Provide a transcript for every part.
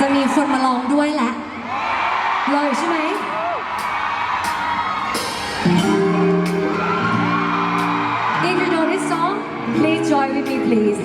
จะมีคนมาลองด้วยแหละ เลยใช่ไหมอีก you know this song please join with me please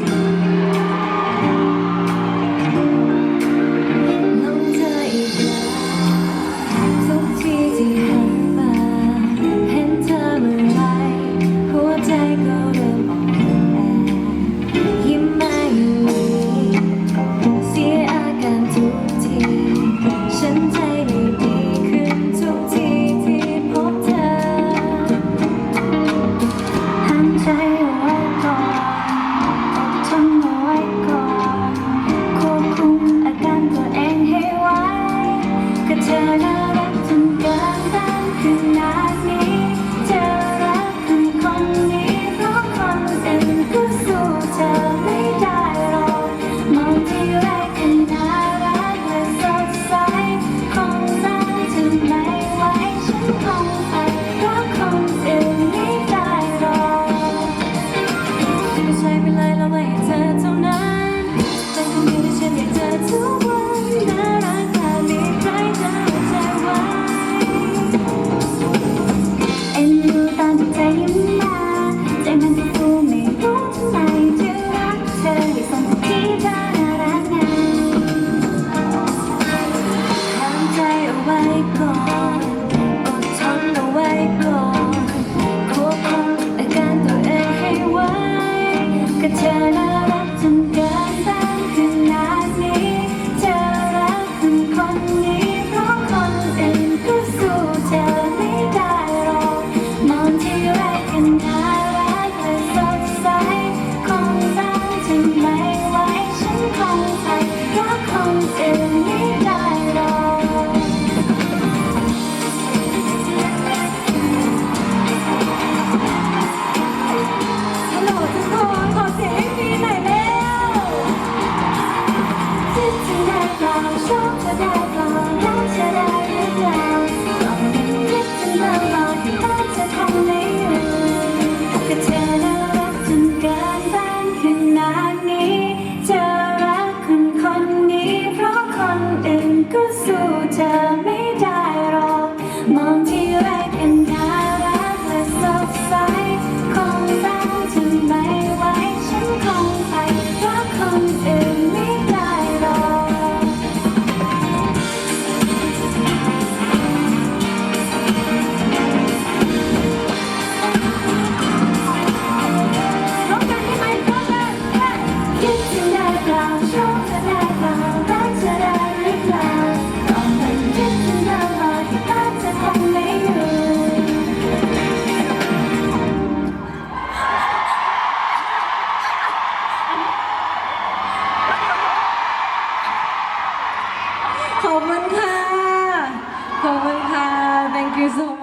could turn ก็สู้เธอไม่ขอบคุณค่ะขอบคุณค่ะ thank you so much